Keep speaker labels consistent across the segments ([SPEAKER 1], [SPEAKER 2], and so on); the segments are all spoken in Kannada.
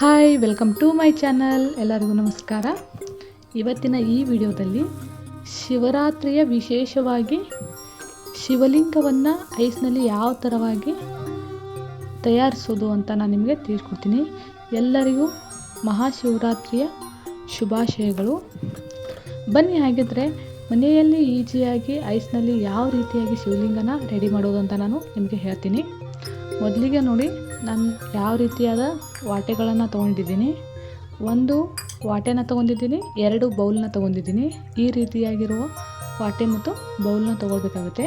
[SPEAKER 1] Hi, welcome to my channel. ಎಲ್ಲರಿಗೂ ನಮಸ್ಕಾರ. ಇವತ್ತಿನ ಈ ವಿಡಿಯೋದಲ್ಲಿ ಶಿವರಾತ್ರಿಯ ವಿಶೇಷವಾಗಿ ಶಿವಲಿಂಗವನ್ನು ಐಸ್ನಲ್ಲಿ ಯಾವ ಥರವಾಗಿ ತಯಾರಿಸೋದು ಅಂತ ನಾನು ನಿಮಗೆ ತಿಳಿಸ್ಕೊಡ್ತೀನಿ. ಎಲ್ಲರಿಗೂ ಮಹಾಶಿವರಾತ್ರಿಯ ಶುಭಾಶಯಗಳು. ಬನ್ನಿ, ಹಾಗಿದ್ರೆ ಮನೆಯಲ್ಲಿ ಈಜಿಯಾಗಿ ಐಸ್ನಲ್ಲಿ ಯಾವ ರೀತಿಯಾಗಿ ಶಿವಲಿಂಗನ ರೆಡಿ ಮಾಡೋದು ಅಂತ ನಾನು ನಿಮಗೆ ಹೇಳ್ತೀನಿ. ಮೊದಲಿಗೆ ನೋಡಿ, ನಾನು ಯಾವ ರೀತಿಯಾದ ವಾಟೆಗಳನ್ನು ತೊಗೊಂಡಿದ್ದೀನಿ. ಒಂದು ವಾಟೆನ ತೊಗೊಂಡಿದ್ದೀನಿ, ಎರಡು ಬೌಲ್ನ ತೊಗೊಂಡಿದ್ದೀನಿ. ಈ ರೀತಿಯಾಗಿರುವ ವಾಟೆ ಮತ್ತು ಬೌಲ್ನ ತೊಗೊಳ್ಬೇಕಾಗುತ್ತೆ.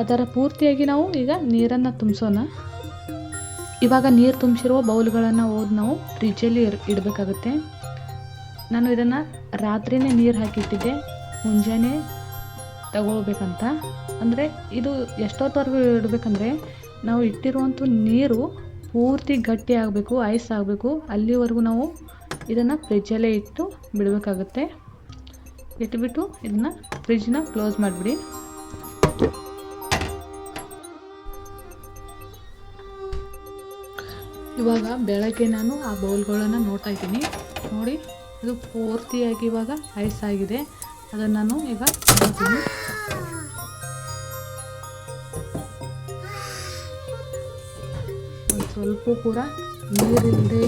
[SPEAKER 1] ಅದರ ಪೂರ್ತಿಯಾಗಿ ನಾವು ಈಗ ನೀರನ್ನು ತುಂಬಿಸೋಣ. ಇವಾಗ ನೀರು ತುಂಬಿಸಿರುವ ಬೌಲ್ಗಳನ್ನು ಓದಿ ನಾವು ಫ್ರಿಜ್ಜಲ್ಲಿ ಇಡಬೇಕಾಗುತ್ತೆ. ನಾನು ಇದನ್ನು ರಾತ್ರಿಯೇ ನೀರು ಹಾಕಿಟ್ಟಿದ್ದೆ, ಮುಂಜಾನೆ ತಗೊಳ್ಬೇಕಂತ. ಅಂದರೆ ಇದು ಎಷ್ಟೊತ್ತವರೆಗೂ ಇಡಬೇಕಂದ್ರೆ ನಾವು ಇಟ್ಟಿರುವಂಥ ನೀರು ಪೂರ್ತಿ ಗಟ್ಟಿ ಆಗಬೇಕು, ಐಸ್ ಆಗಬೇಕು. ಅಲ್ಲಿವರೆಗೂ ನಾವು ಇದನ್ನು ಫ್ರಿಜ್ಜಲ್ಲೇ ಇಟ್ಟು ಬಿಡಬೇಕಾಗುತ್ತೆ. ಇಟ್ಬಿಟ್ಟು ಇದನ್ನು ಫ್ರಿಜ್ನ ಕ್ಲೋಸ್ ಮಾಡಿಬಿಡಿ. ಇವಾಗ ಬೆಳಗ್ಗೆ ನಾನು ಆ ಬೌಲ್ಗಳನ್ನು ನೋಡ್ತಾ ಇದ್ದೀನಿ. ನೋಡಿ, ಇದು ಪೂರ್ತಿಯಾಗಿ ಇವಾಗ ಐಸ್ ಆಗಿದೆ. ಅದನ್ನು ನಾನು ಈಗ ಸ್ವಲ್ಪ ಕೂಡ ನೀರಿಲ್ಲದೆ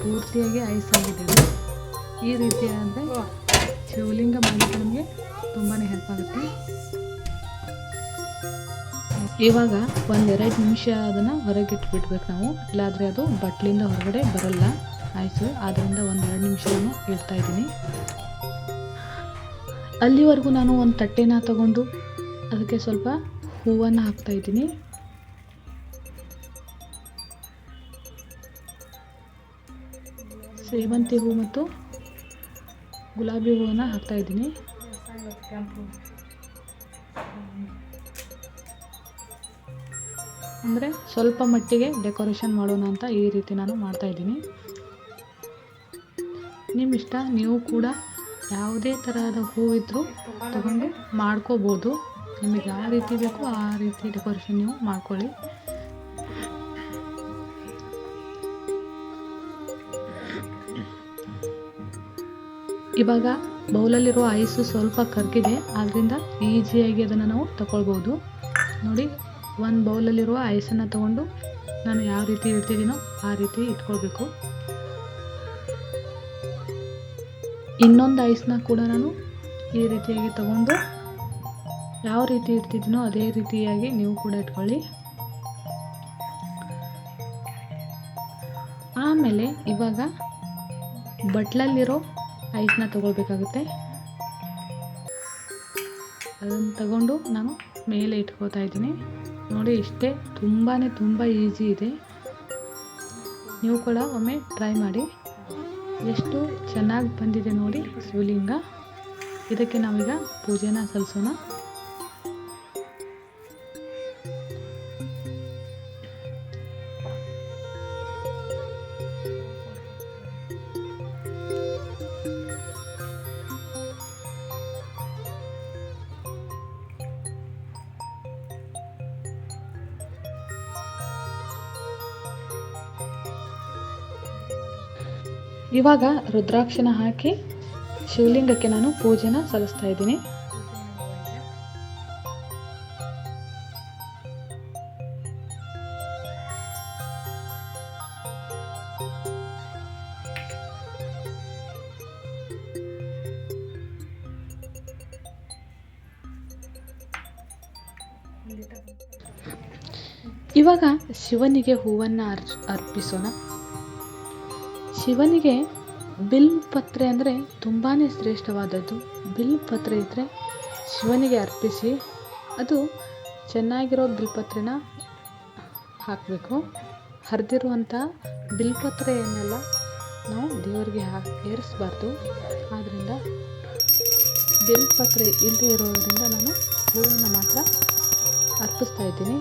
[SPEAKER 1] ಪೂರ್ತಿಯಾಗಿ ಐಸ್ ಆಗಿದೆ ಈ ರೀತಿ ಅಂದರೆ ಶಿವಲಿಂಗ ಮಾಡಲಿಕ್ಕೆ ನಮಗೆ ತುಂಬಾ ಹೆಲ್ಪ್ ಆಗುತ್ತೆ. ಇವಾಗ ಒಂದೆರಡು ನಿಮಿಷ ಅದನ್ನು ಹೊರಗೆ ಇಟ್ಬಿಡ್ಬೇಕು ನಾವು. ಇಲ್ಲಾದರೆ ಅದು ಬಟ್ಲಿಂದ ಹೊರಗಡೆ ಬರಲ್ಲ. ಆಯಿತು ಆದ್ದರಿಂದ ಒಂದೆರಡು ನಿಮಿಷ ನಾನು ಇಡ್ತಾ ಇದ್ದೀನಿ. ಅಲ್ಲಿವರೆಗೂ ನಾನು ಒಂದು ತಟ್ಟೆನ ತಗೊಂಡು ಅದಕ್ಕೆ ಸ್ವಲ್ಪ ಹೂವನ್ನು ಹಾಕ್ತಾ ಇದ್ದೀನಿ. ಸೇವಂತಿ ಹೂ ಮತ್ತು ಗುಲಾಬಿ ಹೂವನ್ನು ಹಾಕ್ತಾ ಇದ್ದೀನಿ. ಅಂದರೆ ಸ್ವಲ್ಪ ಮಟ್ಟಿಗೆ ಡೆಕೋರೇಷನ್ ಮಾಡೋಣ ಅಂತ ಈ ರೀತಿ ನಾನು ಮಾಡ್ತಾ ಇದ್ದೀನಿ. ನಿಮ್ಮ ಇಷ್ಟ, ನೀವು ಕೂಡ ಯಾವುದೇ ತರಹದ ಹೂವಿದ್ರೂ ತಗೊಂಡು ಮಾಡ್ಕೋಬೋದು. ನಿಮಗೆ ಯಾವ ರೀತಿ ಬೇಕೋ ಆ ರೀತಿ ಡೆಕೋರೇಷನ್ ನೀವು ಮಾಡ್ಕೊಳ್ಳಿ. ಇವಾಗ ಬೌಲಲ್ಲಿರೋ ಐಸು ಸ್ವಲ್ಪ ಕರ್ಗಿದೆ ಆದ್ದರಿಂದ ಈಸಿಯಾಗಿ ಅದನ್ನು ನಾವು ತಗೊಳ್ಬೋದು ನೋಡಿ, ಒಂದು ಬೌಲಲ್ಲಿರುವ ಐಸನ್ನು ತಗೊಂಡು ನಾನು ಯಾವ ರೀತಿ ಇಡ್ತಿದ್ದೀನೋ ಆ ರೀತಿ ಇಟ್ಕೊಳ್ಬೇಕು. ಇನ್ನೊಂದು ಐಸ್ನ ಕೂಡ ನಾನು ಈ ರೀತಿಯಾಗಿ ತಗೊಂಡು ಯಾವ ರೀತಿ ಇಡ್ತಿದ್ದೀನೋ ಅದೇ ರೀತಿಯಾಗಿ ನೀವು ಕೂಡ ಇಟ್ಕೊಳ್ಳಿ. ಆಮೇಲೆ ಇವಾಗ ಬಟ್ಲಲ್ಲಿರೋ ಐಸ್ನ ತೊಗೊಳ್ಬೇಕಾಗುತ್ತೆ. ಅದನ್ನು ತಗೊಂಡು ನಾನು ಮೇಲೆ ಇಟ್ಕೋತಾ ಇದ್ದೀನಿ. ನೋಡಿ, ಇಷ್ಟೇ ತುಂಬಾ ತುಂಬ ಈಸಿ ಇದೆ. ನೀವು ಕೂಡ ಒಮ್ಮೆ ಟ್ರೈ ಮಾಡಿ. ಎಷ್ಟು ಚೆನ್ನಾಗಿ ಬಂದಿದೆ ನೋಡಿ ಶಿವಲಿಂಗ. ಇದಕ್ಕೆ ನಾವೀಗ ಪೂಜೆನ ಸಲ್ಲಿಸೋಣ. ಇವಾಗ ರುದ್ರಾಕ್ಷನ ಹಾಕಿ ಶಿವಲಿಂಗಕ್ಕೆ ನಾನು ಪೂಜೆನ ಸಲ್ಲಿಸ್ತಾ ಇದ್ದೀನಿ. ಇವಾಗ ಶಿವನಿಗೆ ಹೂವನ್ನು ಅರ್ ಅರ್ಪಿಸೋಣ. ಶಿವನಿಗೆ ಬಿಲ್ ಪತ್ರೆ ಅಂದರೆ ತುಂಬಾ ಶ್ರೇಷ್ಠವಾದದ್ದು. ಬಿಲ್ ಪತ್ರೆ ಇದ್ದರೆ ಶಿವನಿಗೆ ಅರ್ಪಿಸಿ, ಅದು ಚೆನ್ನಾಗಿರೋ ಬಿಲ್ಪತ್ರೆನ ಹಾಕಬೇಕು. ಹರಿದಿರುವಂಥ ಬಿಲ್ಪತ್ರೆಯನ್ನೆಲ್ಲ ನಾವು ದೇವರಿಗೆ ಹಾಕಿ ಏರಿಸಬಾರ್ದು. ಆದ್ದರಿಂದ ಬಿಲ್ಪತ್ರೆ ಇಲ್ಲದೆ ಇರೋದರಿಂದ ನಾನು ಹೂವನ್ನು ಮಾತ್ರ ಅರ್ಪಿಸ್ತಾ ಇದ್ದೀನಿ.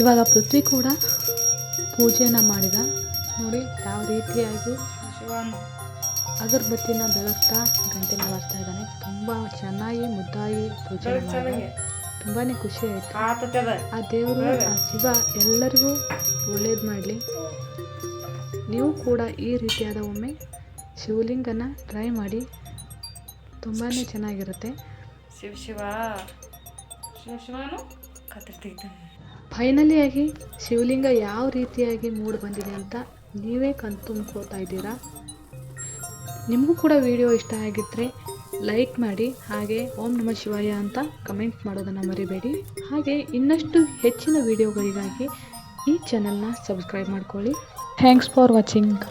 [SPEAKER 1] ಇವಾಗ ಪೃಥ್ವಿ ಕೂಡ ಪೂಜೆಯನ್ನು ಮಾಡಿದ ನೋಡಿ ಯಾವ ರೀತಿಯಾಗಿ ಅಗರಬತ್ತಿನ ಬೆಳಗ್ತಾ ಗಂಟೆನ ಮಾಡ್ತಾ ಇದ್ದಾನೆ. ತುಂಬ ಚೆನ್ನಾಗಿ ಮುದ್ದಾಗಿ ಪೂಜೆ ಮಾಡಿದ ತುಂಬಾ ಖುಷಿ ಆಯಿತು. ಆ ದೇವರು ಆ ಶಿವ ಎಲ್ಲರಿಗೂ ಒಳ್ಳೇದು ಮಾಡಲಿ. ನೀವು ಕೂಡ ಈ ರೀತಿಯಾದ ಒಮ್ಮೆ ಶಿವಲಿಂಗನ ಟ್ರೈ ಮಾಡಿ. ತುಂಬಾ ಚೆನ್ನಾಗಿರುತ್ತೆ.
[SPEAKER 2] ಶಿವ ಶಿವ. ಶಿವ ಶಿವನು
[SPEAKER 1] ಫೈನಲಿಯಾಗಿ ಶಿವಲಿಂಗ ಯಾವ ರೀತಿಯಾಗಿ ಮೂಡ್ ಬಂದಿದೆ ಅಂತ ನೀವೇ ಕಣ್ ತುಂಬ್ಕೋತಾ ಇದ್ದೀರಾ? ನಿಮಗೂ ಕೂಡ ವಿಡಿಯೋ ಇಷ್ಟ ಆಗಿದ್ದರೆ ಲೈಕ್ ಮಾಡಿ, ಹಾಗೆ ಓಂ ನಮ ಶಿವಯ್ಯ ಅಂತ ಕಮೆಂಟ್ ಮಾಡೋದನ್ನು ಮರಿಬೇಡಿ. ಹಾಗೆ ಇನ್ನಷ್ಟು ಹೆಚ್ಚಿನ ವಿಡಿಯೋಗಳಿಗಾಗಿ ಈ ಚಾನಲ್ನ ಸಬ್ಸ್ಕ್ರೈಬ್ ಮಾಡ್ಕೊಳ್ಳಿ. Thanks for watching.